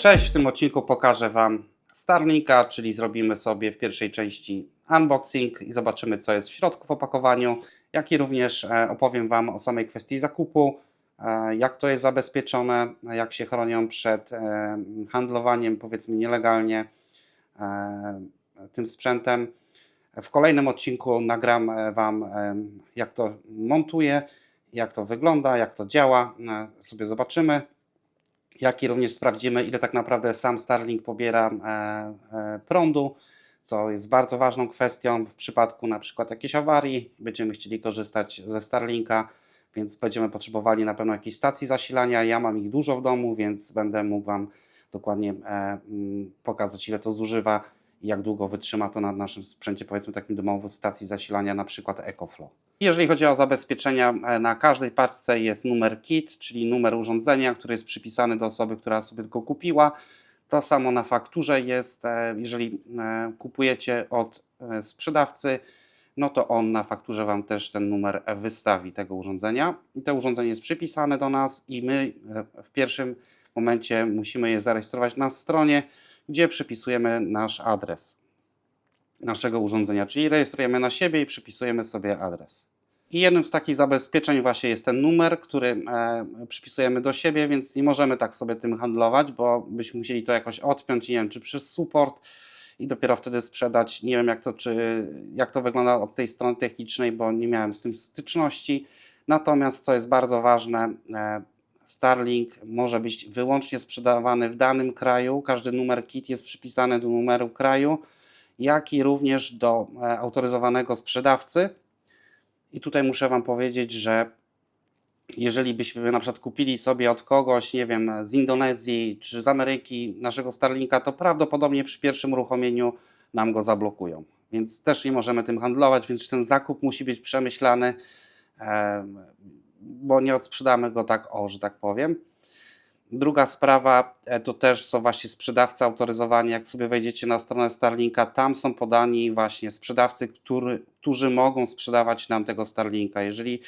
Cześć, w tym odcinku pokażę Wam Starlinka, czyli zrobimy sobie w pierwszej części unboxing i zobaczymy co jest w środku w opakowaniu, jak i również e, opowiem Wam o samej kwestii zakupu, e, jak to jest zabezpieczone, jak się chronią przed e, handlowaniem powiedzmy nielegalnie tym sprzętem. W kolejnym odcinku nagram Wam jak to montuję, jak to wygląda, jak to działa, sobie zobaczymy jak i również sprawdzimy, ile tak naprawdę sam Starlink pobiera e, e, prądu, co jest bardzo ważną kwestią w przypadku na przykład jakiejś awarii. Będziemy chcieli korzystać ze Starlinka, więc będziemy potrzebowali na pewno jakiejś stacji zasilania. Ja mam ich dużo w domu, więc będę mógł Wam dokładnie e, mm, pokazać, ile to zużywa i jak długo wytrzyma to na naszym sprzęcie, powiedzmy takim domowym stacji zasilania, na przykład EcoFlow. Jeżeli chodzi o zabezpieczenia, e, na każdej paczce jest numer KIT, czyli numer urządzenia, który jest przypisany do osoby, która sobie go kupiła. To samo na fakturze jest, e, jeżeli e, kupujecie od sprzedawcy, no to on na fakturze Wam też ten numer wystawi tego urządzenia. I to urządzenie jest przypisane do nas i my w pierwszym momencie musimy je zarejestrować na stronie, gdzie przypisujemy nasz adres naszego urządzenia, czyli rejestrujemy na siebie i przypisujemy sobie adres. I jednym z takich zabezpieczeń właśnie jest ten numer, który e, przypisujemy do siebie, więc nie możemy tak sobie tym handlować, bo byśmy musieli to jakoś odpiąć, nie wiem, czy przez support i dopiero wtedy sprzedać. Nie wiem, jak to, czy, jak to wygląda od tej strony technicznej, bo nie miałem z tym styczności. Natomiast, co jest bardzo ważne, e, Starlink może być wyłącznie sprzedawany w danym kraju. Każdy numer KIT jest przypisany do numeru kraju, jak i również do e, autoryzowanego sprzedawcy. I tutaj muszę Wam powiedzieć, że jeżeli byśmy na przykład kupili sobie od kogoś, nie wiem, z Indonezji czy z Ameryki naszego Starlinka, to prawdopodobnie przy pierwszym uruchomieniu nam go zablokują. Więc też nie możemy tym handlować, więc ten zakup musi być przemyślany, em, bo nie odsprzedamy go tak o, że tak powiem. Druga sprawa e, to też są właśnie sprzedawcy autoryzowani. Jak sobie wejdziecie na stronę Starlinka, tam są podani właśnie sprzedawcy, który, którzy mogą sprzedawać nam tego Starlinka. Jeżeli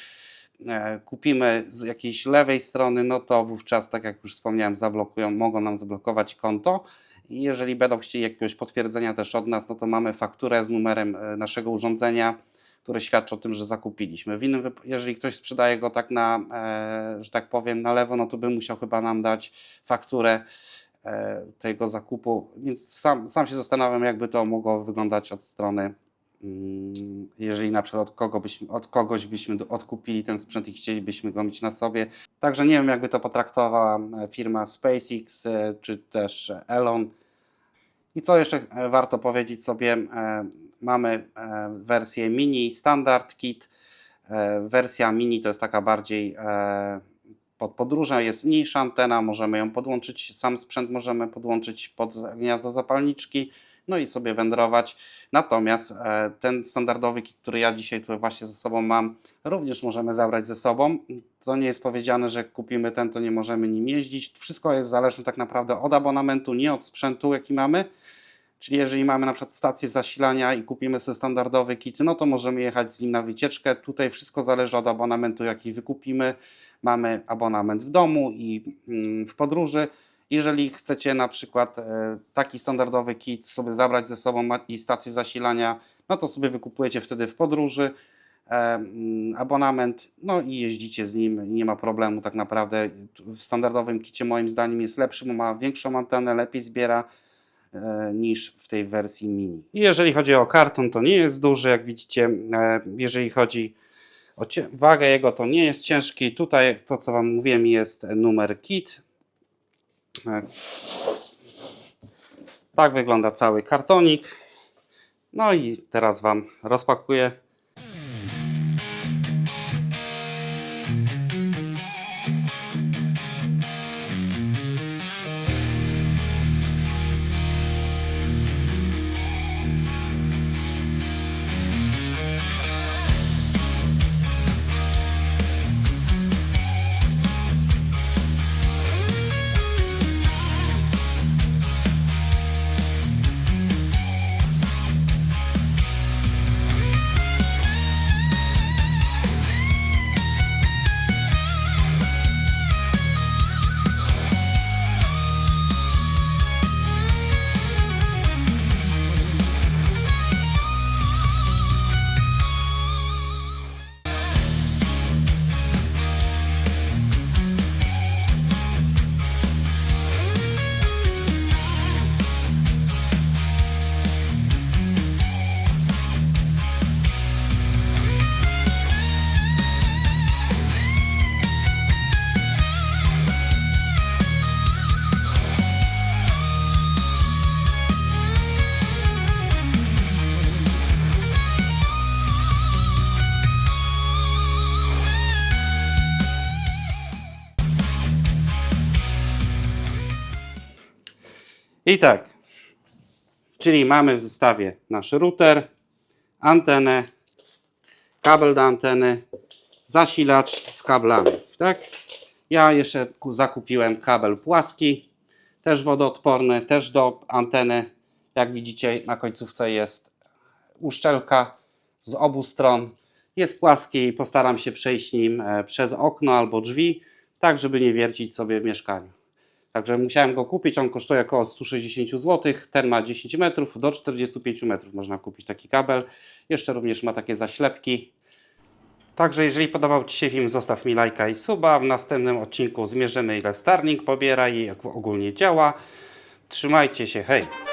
e, kupimy z jakiejś lewej strony, no to wówczas, tak jak już wspomniałem, zablokują, mogą nam zablokować konto. I jeżeli będą chcieli jakiegoś potwierdzenia też od nas, no to mamy fakturę z numerem e, naszego urządzenia, które świadczy o tym, że zakupiliśmy. W innym, jeżeli ktoś sprzedaje go tak na, e, że tak powiem, na lewo, no to by musiał chyba nam dać fakturę e, tego zakupu, więc sam, sam się zastanawiam, jakby to mogło wyglądać od strony, mm, jeżeli na przykład od, kogo byśmy, od kogoś byśmy odkupili ten sprzęt i chcielibyśmy go mieć na sobie. Także nie wiem, jakby to potraktowała e, firma SpaceX czy też Elon. I co jeszcze e, warto powiedzieć sobie, e, mamy e, wersję mini standard kit. Wersja mini to jest taka bardziej pod podróże, jest mniejsza antena, możemy ją podłączyć, sam sprzęt możemy podłączyć pod gniazdo zapalniczki, no i sobie wędrować. Natomiast e, ten standardowy kit, który ja dzisiaj tutaj właśnie ze sobą mam, również możemy zabrać ze sobą. To nie jest powiedziane, że jak kupimy ten, to nie możemy nim jeździć. Wszystko jest zależne tak naprawdę od abonamentu, nie od sprzętu, jaki mamy. Czyli jeżeli mamy na przykład stację zasilania i kupimy sobie standardowy kit, no to możemy jechać z nim na wycieczkę. Tutaj wszystko zależy od abonamentu, jaki wykupimy. Mamy abonament w domu i mm, w podróży. Jeżeli chcecie na przykład e, taki standardowy kit sobie zabrać ze sobą i stację zasilania, no to sobie wykupujecie wtedy w podróży e, abonament, no i jeździcie z nim, nie ma problemu tak naprawdę. W standardowym kicie moim zdaniem jest lepszy, bo ma większą antenę, lepiej zbiera e, niż w tej wersji mini. Jeżeli chodzi o karton, to nie jest duży, jak widzicie. Jeżeli chodzi o wagę jego, to nie jest ciężki. Tutaj to, co Wam mówiłem, jest numer kit. E, Tak wygląda cały kartonik. No i teraz Wam rozpakuję. I tak, czyli mamy w zestawie nasz router, antenę, kabel do anteny, zasilacz z kablami, tak? Ja jeszcze ku- zakupiłem kabel płaski, też wodoodporny, też do anteny. Jak widzicie, na końcówce jest uszczelka z obu stron. Jest płaski i postaram się przejść nim e, przez okno albo drzwi, tak żeby nie wiercić sobie w mieszkaniu. Także musiałem go kupić, on kosztuje około 160 zł, ten ma 10 metrów, do 45 metrów można kupić taki kabel. Jeszcze również ma takie zaślepki. Także jeżeli podobał Ci się film, zostaw mi lajka i suba. W następnym odcinku zmierzymy ile Starlink pobiera i jak ogólnie działa. Trzymajcie się, hej!